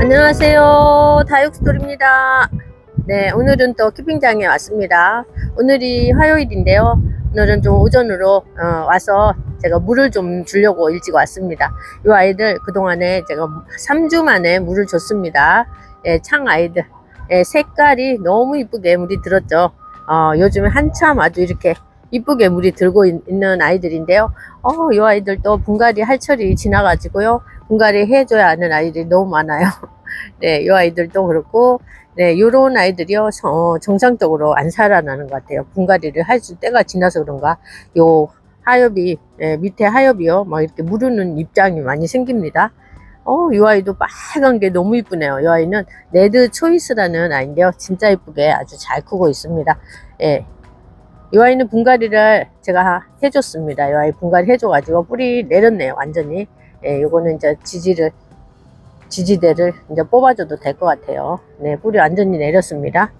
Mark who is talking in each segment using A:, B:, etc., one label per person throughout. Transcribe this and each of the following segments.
A: 안녕하세요. 다육스토리입니다. 네, 오늘은 또 키핑장에 왔습니다. 오늘이 화요일인데요. 오늘은 좀 오전으로 어, 와서 제가 물을 좀 주려고 일찍 왔습니다. 이 아이들 그동안에 제가 3주 만에 물을 줬습니다. 예, 창 아이들. 예, 색깔이 너무 이쁘게 물이 들었죠. 어, 요즘에 한참 아주 이렇게 이쁘게 물이 들고 있, 는 아이들인데요. 어, 이 아이들도 분갈이 할 철이 지나가지고요. 분갈이 해줘야 하는 아이들이 너무 많아요. 네, 이 아이들도 그렇고, 네, 요런 아이들이요, 어, 정상적으로 안 살아나는 것 같아요. 분갈이를 할수 때가 지나서 그런가, 요 하엽이, 예, 밑에 하엽이요, 막 이렇게 무르는 입장이 많이 생깁니다. 어, 이 아이도 빨간 게 너무 이쁘네요. 이 아이는 레드 초이스라는 아이인데요. 진짜 이쁘게 아주 잘 크고 있습니다. 예. 이 아이는 분갈이를 제가 해줬습니다. 이 아이 분갈이 해줘가지고 뿌리 내렸네요. 완전히. 예, 요거는 이제 지지를, 지지대를 이제 뽑아줘도 될 것 같아요. 네, 뿌리 완전히 내렸습니다.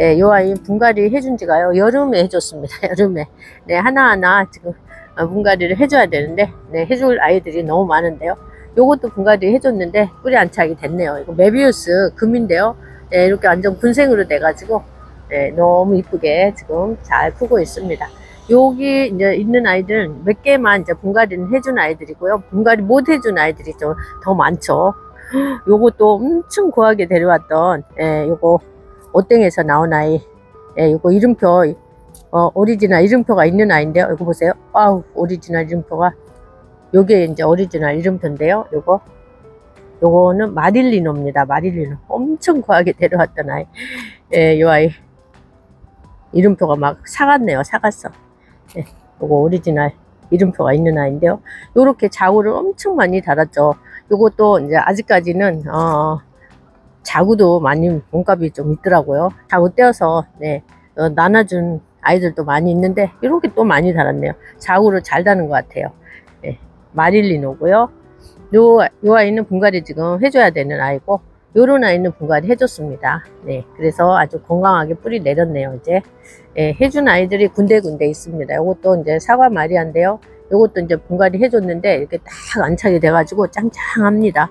A: 예, 요 아이 분갈이 해준 지가요. 여름에 해줬습니다. 여름에. 네, 하나하나 지금 어, 분갈이를 해줘야 되는데, 네, 해줄 아이들이 너무 많은데요. 요것도 분갈이 해줬는데 뿌리 안착이 됐네요. 이거 메비우스 금인데요. 네, 이렇게 완전 군생으로 돼가지고 네, 너무 이쁘게 지금 잘 크고 있습니다. 여기 이제 있는 아이들 몇 개만 이제 분갈이는 해준 아이들이고요. 분갈이 못 해준 아이들이 좀 더 많죠. 요것도 엄청 고하게 데려왔던 예, 요거 옷땡에서 나온 아이. 예, 요거 이름표 어, 오리지널 이름표가 있는 아이인데요. 이거 보세요. 아우 오리지널 이름표가 요게 이제 오리지널 이름표인데요. 요거 요거는 마릴리노입니다. 마릴리노 엄청 과하게 데려왔던 아이. 예, 요 아이 이름표가 막 사갔네요. 사갔어. 예, 요거 오리지널 이름표가 있는 아이인데요. 요렇게 자구를 엄청 많이 달았죠. 요것도 이제 아직까지는 어, 자구도 많이 몸값이 좀 있더라고요. 자구 떼어서 네, 어, 나눠준 아이들도 많이 있는데 이렇게 또 많이 달았네요. 자구를 잘 다는 것 같아요. 네, 마릴리노고요. 요, 요 아이는 분갈이 지금 해줘야 되는 아이고 요런 아이는 분갈이 해줬습니다. 네, 그래서 아주 건강하게 뿌리 내렸네요. 이제 예, 해준 아이들이 군데군데 있습니다. 요것도 이제 사과 마리아인데요. 요것도 이제 분갈이 해줬는데 이렇게 딱 안착이 돼가지고 짱짱합니다.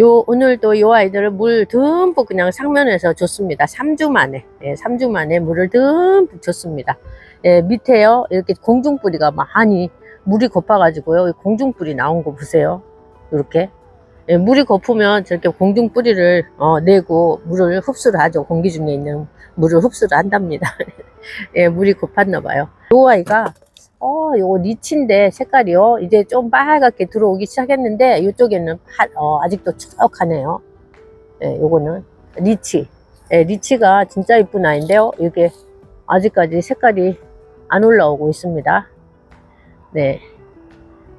A: 요 오늘도 요 아이들을 물 듬뿍 그냥 상면에서 줬습니다. 3주 만에 예, 3주 만에 물을 듬뿍 줬습니다. 예, 밑에요 이렇게 공중뿌리가 많이 물이 고파가지고요 공중뿌리 나온 거 보세요. 이렇게 예, 물이 고프면 저렇게 공중 뿌리를 어, 내고 물을 흡수를 하죠. 공기 중에 있는 물을 흡수를 한답니다. 예, 물이 고팠나 봐요. 요 아이가 어, 요거 리치인데 색깔이요. 이제 좀 빨갛게 들어오기 시작했는데 이쪽에는 파, 어, 아직도 촉촉하네요. 예, 요거는 리치. 예, 리치가 진짜 이쁜 아이인데요. 이게 아직까지 색깔이 안 올라오고 있습니다. 네.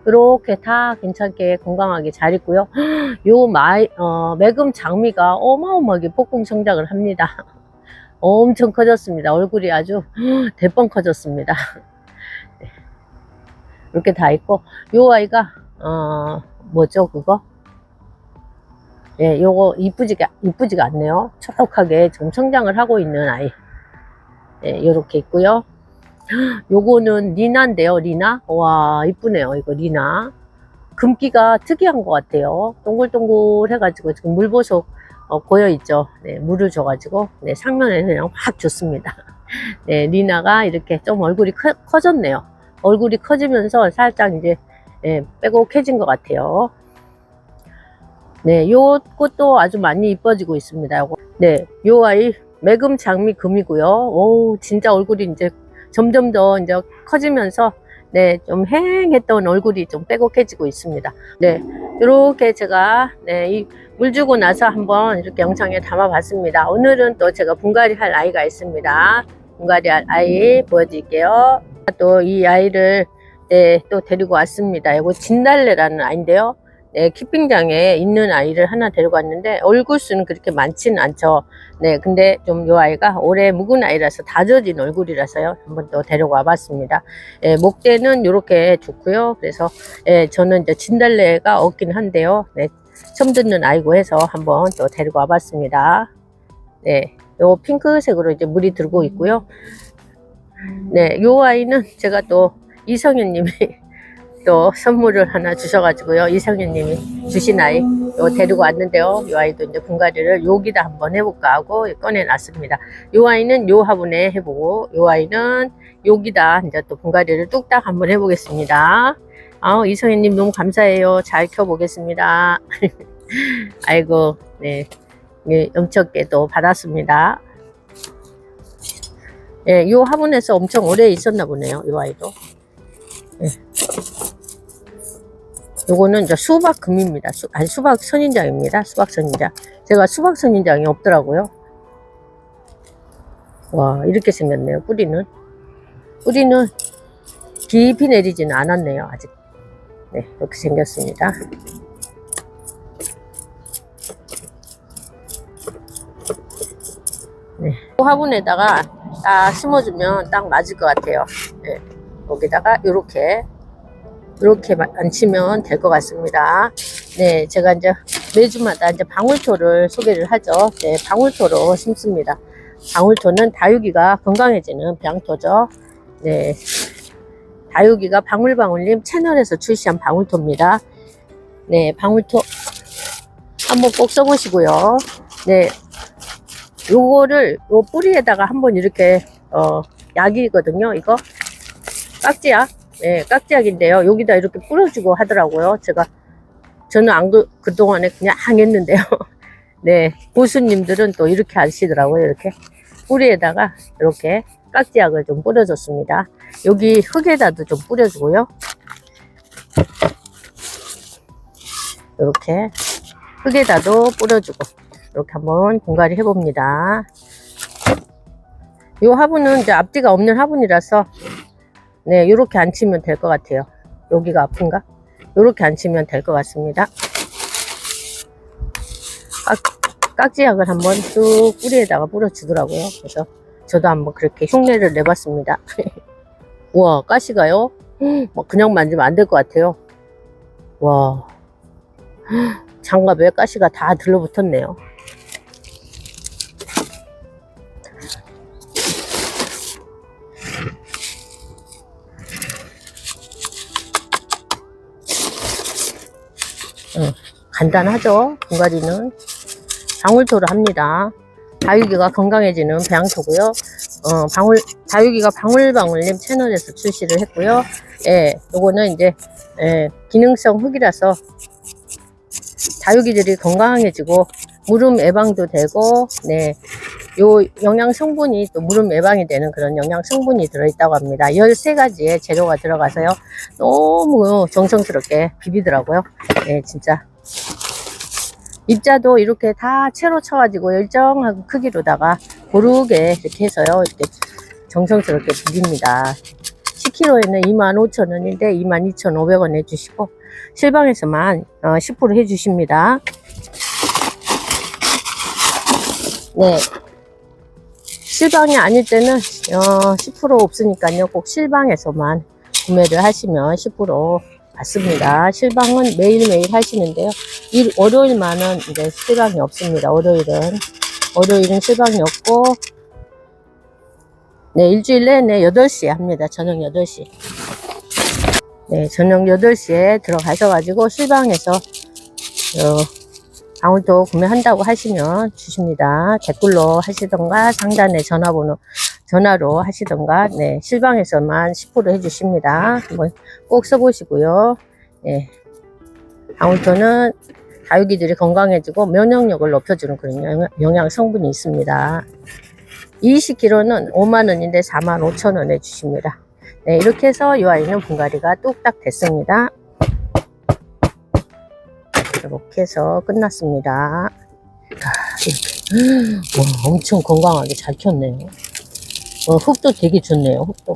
A: 이렇게 다 괜찮게 건강하게 잘 있고요. 요 마이, 어, 매금 장미가 어마어마하게 폭풍 성장을 합니다. 엄청 커졌습니다. 얼굴이 아주 대빵 커졌습니다. 네. 이렇게 다 있고, 요 아이가, 어, 뭐죠, 그거? 예, 요거 이쁘지가, 이쁘지가 않네요. 초록하게 지금 성장을 하고 있는 아이. 예, 요렇게 있고요. 요거는 리나인데요, 리나. 와, 이쁘네요, 이거 리나. 금기가 특이한 것 같아요. 동글동글 해가지고 지금 물보석 어, 고여 있죠. 네, 물을 줘가지고, 네, 상면에 그냥 확 줬습니다. 네, 리나가 이렇게 좀 얼굴이 커, 커졌네요. 얼굴이 커지면서 살짝 이제, 예, 빼곡해진 것 같아요. 네, 요것도 아주 많이 이뻐지고 있습니다. 요거. 네, 요 아이, 매금 장미 금이고요. 오, 진짜 얼굴이 이제 점점 더 이제 커지면서 네, 좀 행했던 얼굴이 좀 빼곡해지고 있습니다. 네, 이렇게 제가 네, 이 물 주고 나서 한번 이렇게 영상에 담아 봤습니다. 오늘은 또 제가 분갈이 할 아이가 있습니다. 분갈이 할 아이 보여드릴게요. 또 이 아이를 네, 또 데리고 왔습니다. 이거 진달래라는 아이인데요. 네, 키핑장에 있는 아이를 하나 데리고 왔는데 얼굴 수는 그렇게 많지는 않죠. 네, 근데 좀 요 아이가 올해 묵은 아이라서 다져진 얼굴이라서요. 한번 또 데리고 와봤습니다. 예, 목대는 이렇게 좋고요. 그래서 예, 저는 이제 진달래가 없긴 한데요. 네, 처음 듣는 아이고 해서 한번 또 데리고 와봤습니다. 네, 요 핑크색으로 이제 물이 들고 있고요. 네, 요 아이는 제가 또 이성현님이 또 선물을 하나 주셔가지고요. 이성현님이 주신 아이 요 데리고 왔는데요. 이 아이도 이제 분갈이를 여기다 한번 해볼까 하고 꺼내놨습니다. 요 아이는 요 화분에 해보고 요 아이는 여기다 이제 또 분갈이를 뚝딱 한번 해보겠습니다. 아, 이성현님 너무 감사해요. 잘 켜보겠습니다. 아이고, 네. 네, 영척게도 받았습니다. 예, 요 화분에서 엄청 오래 있었나 보네요. 이 아이도. 예. 요거는 이제 수박 금입니다. 수, 아니, 수박 선인장입니다. 수박 선인장. 제가 수박 선인장이 없더라고요. 와, 이렇게 생겼네요. 뿌리는. 뿌리는 깊이 내리지는 않았네요. 아직. 네, 이렇게 생겼습니다. 네. 화분에다가 딱 심어주면 딱 맞을 것 같아요. 네. 여기다가 이렇게 이렇게 앉히면 될 것 같습니다. 네, 제가 이제 매주마다 이제 방울토를 소개를 하죠. 네, 방울토로 심습니다. 방울토는 다육이가 건강해지는 병토죠. 네, 다육이가 방울방울님 채널에서 출시한 방울토입니다. 네, 방울토 한번 꼭 써보시고요. 네, 요거를 요 뿌리에다가 한번 이렇게 어 약이거든요. 이거 깍지약, 네, 깍지약인데요. 여기다 이렇게 뿌려주고 하더라고요. 제가 저는 안 그, 그동안에 그냥 항했는데요. 네, 고수님들은 또 이렇게 하시더라고요. 이렇게 뿌리에다가 이렇게 깍지약을 좀 뿌려줬습니다. 여기 흙에다도 좀 뿌려주고요. 이렇게 흙에다도 뿌려주고 이렇게 한번 공갈이 해봅니다. 이 화분은 이제 앞뒤가 없는 화분이라서 네 이렇게 앉히면 될 것 같아요. 여기가 아픈가? 이렇게 앉히면 될 것 같습니다. 깍, 깍지약을 한번 쭉 뿌리에다가 뿌려주더라고요. 그래서 저도 한번 그렇게 흉내를 내봤습니다. 우와 가시가요? 뭐 그냥 만지면 안 될 것 같아요. 와 장갑에 가시가 다 들러붙었네요. 간단하죠. 분갈이는 방울토로 합니다. 다육이가 건강해지는 배양토고요. 어, 방울 다육이가 방울방울님 채널에서 출시를 했고요. 예, 요거는 이제 예, 기능성 흙이라서 다육이들이 건강해지고 무름 예방도 되고 네. 요 영양 성분이 또 무름 예방이 되는 그런 영양 성분이 들어있다고 합니다. 13가지의 재료가 들어가서요. 너무 정성스럽게 비비더라고요. 네, 진짜. 입자도 이렇게 다 채로 쳐가지고 일정한 크기로다가 고르게 이렇게 해서요. 이렇게 정성스럽게 비빕니다. 10kg에는 25,000원인데 22,500원 해주시고 실방에서만 어, 10% 해주십니다. 네. 실방이 아닐 때는 어, 10% 없으니까요. 꼭 실방에서만 구매를 하시면 10% 받습니다. 실방은 매일매일 하시는데요. 일, 월요일만은 이제 실방이 없습니다. 월요일은. 월요일은 실방이 없고, 네, 일주일 내내 8시에 합니다. 저녁 8시. 네, 저녁 8시에 들어가셔가지고 실방에서, 어, 방울토 구매한다고 하시면 주십니다. 댓글로 하시던가 상단에 전화번호 전화로 하시던가 네 실방에서만 10% 해주십니다. 한번 꼭 써보시고요. 네, 방울토는 다육이들이 건강해지고 면역력을 높여주는 그런 영양, 성분이 있습니다. 20kg는 5만원인데 4만 5천원에 주십니다. 네, 이렇게 해서 이 아이는 분갈이가 뚝딱 됐습니다. 이렇게 해서 끝났습니다. 아. 와, 엄청 건강하게 잘 켰네요. 어, 흙도 되게 좋네요, 흙도.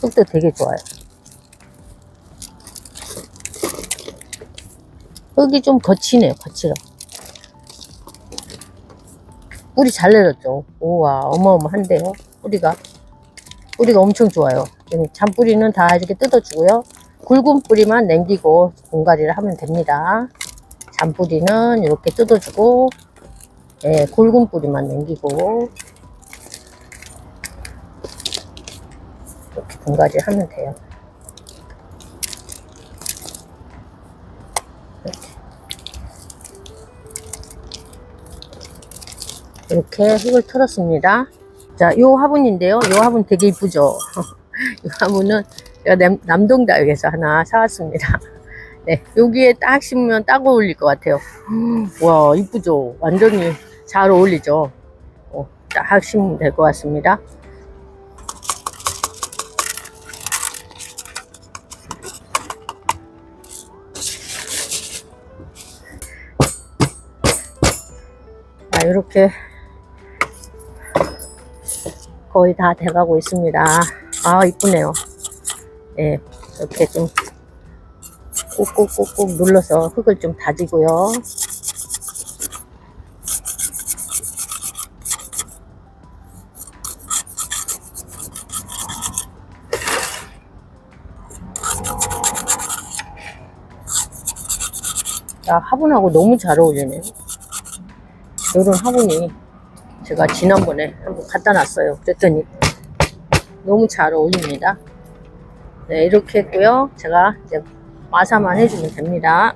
A: 흙도 되게 좋아요. 흙이 좀 거치네요, 거칠어. 뿌리 잘 내렸죠. 우와, 어마어마한데요, 뿌리가. 뿌리가 엄청 좋아요. 잔뿌리는 다 이렇게 뜯어주고요. 굵은 뿌리만 남기고 공갈이를 하면 됩니다. 잔뿌리는 이렇게 뜯어주고, 예, 굵은 뿌리만 남기고, 분갈이 하면 돼요. 이렇게 흙을 털었습니다. 자, 요 화분인데요. 요 화분 되게 이쁘죠? 이 화분은 제가 남, 남동다육에서 하나 사왔습니다. 네, 여기에 딱 심으면 딱 어울릴 것 같아요. 음, 와, 이쁘죠? 완전히 잘 어울리죠? 어, 딱 심으면 될 것 같습니다. 이렇게 거의 다 돼가고 있습니다. 아, 이쁘네요. 예, 이렇게 좀 꾹꾹꾹꾹 눌러서 흙을 좀 다지고요. 야, 화분하고 너무 잘 어울리네요. 이런 화분이 제가 지난번에 한번 갖다 놨어요. 그랬더니 너무 잘 어울립니다. 네, 이렇게 했고요. 제가 이제 마사만 해주면 됩니다.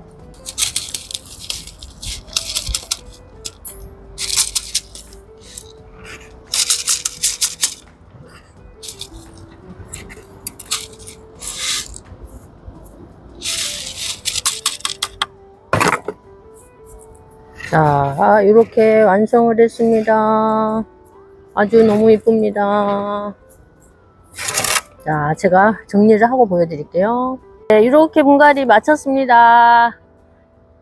A: 자, 이렇게 완성을 했습니다. 아주 너무 이쁩니다. 자, 제가 정리를 하고 보여드릴게요. 네, 이렇게 분갈이 마쳤습니다.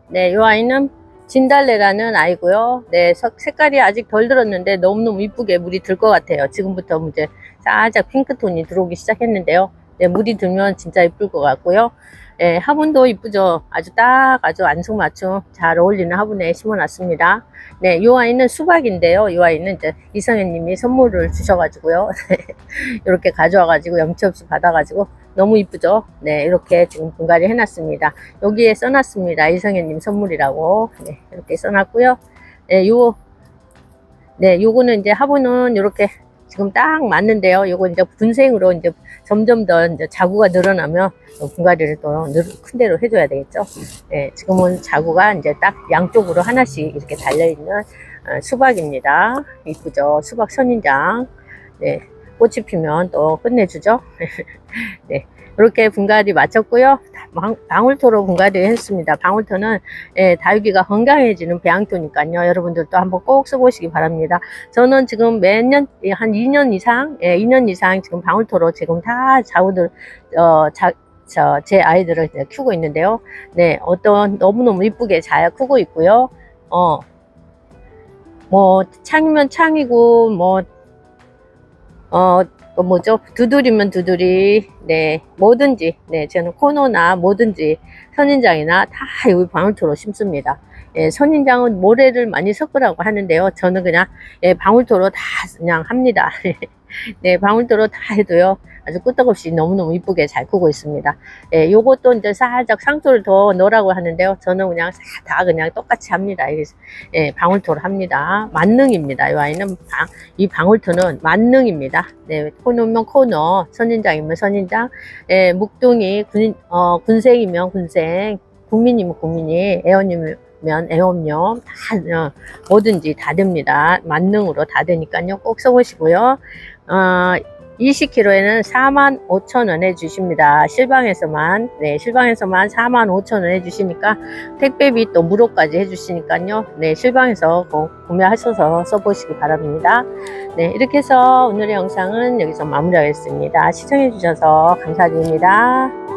A: 네, 이 아이는 진달래라는 아이고요. 네, 석- 색깔이 아직 덜 들었는데 너무너무 이쁘게 물이 들 것 같아요. 지금부터 이제 살짝 핑크톤이 들어오기 시작했는데요. 네, 물이 들면 진짜 이쁠 것 같고요. 네, 화분도 이쁘죠. 아주 딱 아주 안성맞춤 잘 어울리는 화분에 심어놨습니다. 네, 이 아이는 수박인데요. 이 아이는 이제 이성현님이 선물을 주셔가지고요. 이렇게 가져와가지고 염치 없이 받아가지고 너무 이쁘죠? 네, 이렇게 지금 분갈이 해놨습니다. 여기에 써놨습니다. 이성현님 선물이라고. 네, 이렇게 써놨고요. 네, 요, 네, 요거는 이제 화분은 이렇게 지금 딱 맞는데요. 요거 이제 분생으로 이제 점점 더 이제 자구가 늘어나면 요 분갈이를 또 늘- 큰 대로 해줘야 되겠죠. 네, 지금은 자구가 이제 딱 양쪽으로 하나씩 이렇게 달려있는 어, 수박입니다. 이쁘죠? 수박 선인장. 네, 꽃이 피면 또 끝내주죠. 네, 이렇게 분갈이 마쳤고요. 방, 방울토로 분갈이 했습니다. 방울토는 예, 다육이가 건강해지는 배양토니까요. 여러분들도 한번 꼭 써보시기 바랍니다. 저는 지금 몇 년, 예, 한 2년 이상, 예, 2년 이상 지금 방울토로 지금 다 자우들, 어, 자, 저, 제 아이들을 키우고 있는데요. 네, 어떤, 너무너무 이쁘게 잘 크고 있고요. 어, 뭐, 창이면 창이고, 뭐, 어, 또 뭐죠? 두드리면 두드리, 네, 뭐든지, 네, 저는 코너나 뭐든지, 선인장이나 다 여기 방울토로 심습니다. 예, 선인장은 모래를 많이 섞으라고 하는데요. 저는 그냥, 예, 방울토로 다 그냥 합니다. 네, 방울토로 다 해도요. 아주 끄떡없이 너무너무 이쁘게 잘 크고 있습니다. 예, 요것도 이제 살짝 상토를 더 넣으라고 하는데요. 저는 그냥 다- 다 그냥 똑같이 합니다. 예, 방울토로 합니다. 만능입니다. 이 아이는 방, 이 방울토는 만능입니다. 네, 코너면 코너, 선인장이면 선인장, 예, 묵둥이, 군, 어, 군생이면 군생, 국민이면 국민이, 애원이면 애원요, 다, 어, 뭐든지 다 됩니다. 만능으로 다 되니까요. 꼭 써보시고요. 어, 20kg에는 4만 5천 원 해주십니다. 실방에서만, 네, 실방에서만 4만 5천 원 해주시니까 택배비 또 무료까지 해주시니까요. 네, 실방에서 꼭 구매하셔서 써보시기 바랍니다. 네, 이렇게 해서 오늘의 영상은 여기서 마무리하겠습니다. 시청해주셔서 감사드립니다.